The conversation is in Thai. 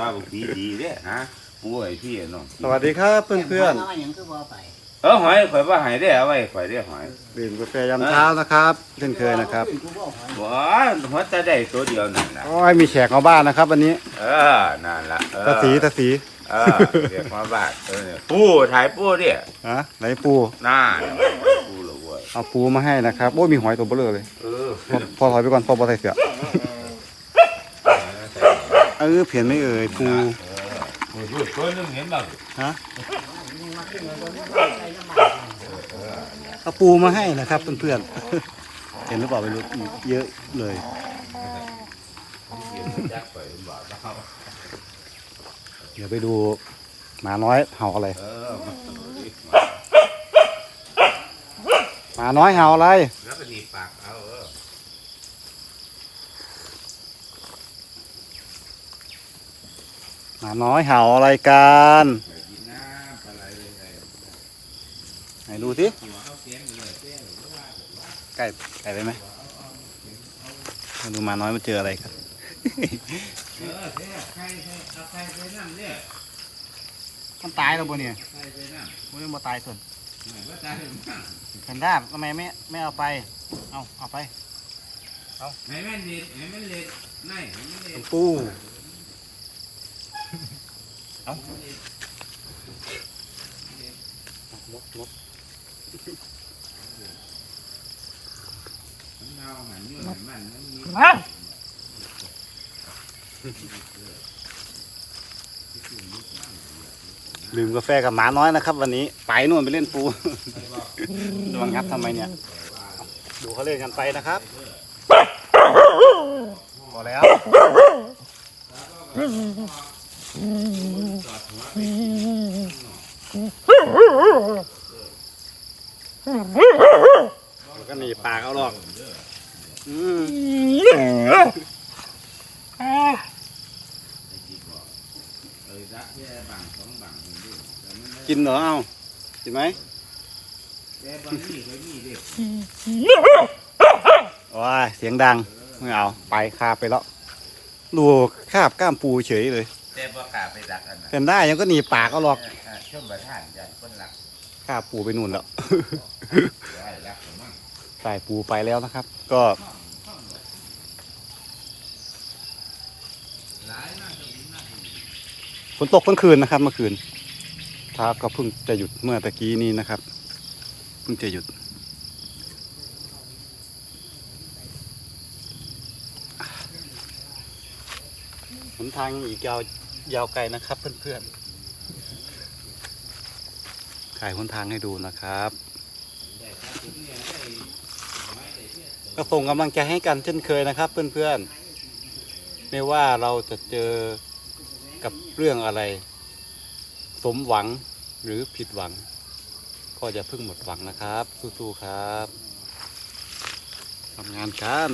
ฟ้าบุกีดีเด้ฮะป่วยพี่น้องสวัสดีครับเพื่อนน้อยยังคือบ่ไปเออหอยข่อยว่าหายได้เอาไว้ข่อยได้หอยดื่มกาแฟยามเช้านะครับเช่นเคยนะครับกูบ่หอยบ่หัวแต่ได้ตัวเดียวนั่นล่ะโอ้ยมีแขกมาบ้านนะครับ วันนี้ เออนั่นละตาสีตาสีเออเรียกมาบ้านเออปูถ่ายปูดิฮะไหนปูน่าปูละเว้ยเอาปูมาให้นะครับโอ้ยมีหอยตัวเบลอเลยเออพอถอยไปก่อนพอพอใส่เสื้อ เออเพียนไม่เอ่ยปูเออดูตัวนึงเห็นบ่ฮะนี่มาขึ้นมาบนใส่น้ำมันเอาปูมาให้นะครับเพื่อนๆเห็นหรือเปล่าไม่รู้เยอะเลยจักไปบ่เอาเดี๋ยวไปดูหมาน้อยเห่าอะไรเออมาดูดิหมาน้อยเห่าอะไรแล้วก็หนีบปากเอาเออ หมาน้อยเห่าอะไรกันไหนดูสิใกล้ใกล้ไปไหมดูหมาน้อยมาเจออะไรกันมันตายแล้วบ่เนี่ยมันมาตายส่วนเห็นด้าทำไมไม่ไม่เอาไป เอาเอาไป เอาไหนแม่เล็ดไหนแม่เล็ดไหนปู นให้มันมันมีดื่มกาแฟกับหมาน้อยนะครับ วันนี้ไปนู่นไปเล่นปูระวังงับทำไมเนี่ย ดูเขาเล่นกันไปนะครับพอแล้ว แล้วก็หนีปากเอาหรอกอืมเออรักแค่บางสองบางคนด้วยแต่มันไม่กินเหรอเอากินไหมแค่บางนี่เคยมีเด็กว้ายเสียงดังไม่เอาไปคาบไปแล้วดูคาบกล้ามปูเฉยเลยแต่บ่กล้าไปดักอันนั้นเป็นได้ยังก็หนีปากเอาหรอก ช่วงประทานยันคนหลักคาบปูไปนู่นแล้วได้รักผมมั่งใส่ปูไปแล้วนะครับ ก็หลายมากตรงนี้มากฝนตกเมื่อคืนนะครับเมื่อคืนท้าก็เพิ่งจะหยุดเมื่อตะกี้นี้นะครับ เพิ่งจะหยุด หนทางยังอีกยาวยาวไกลนะครับเพื่อนๆ ถ่ายหนทางให้ดูนะครับ ก็ส่งกำลังใจให้กันเช่นเคยนะครับ เพื่อนๆ ไม่ว่าเราจะเจอกับเรื่องอะไร สมหวังหรือผิดหวัง ก็จะพึ่งหมดหวังนะครับสู้ๆครับทำงานกัน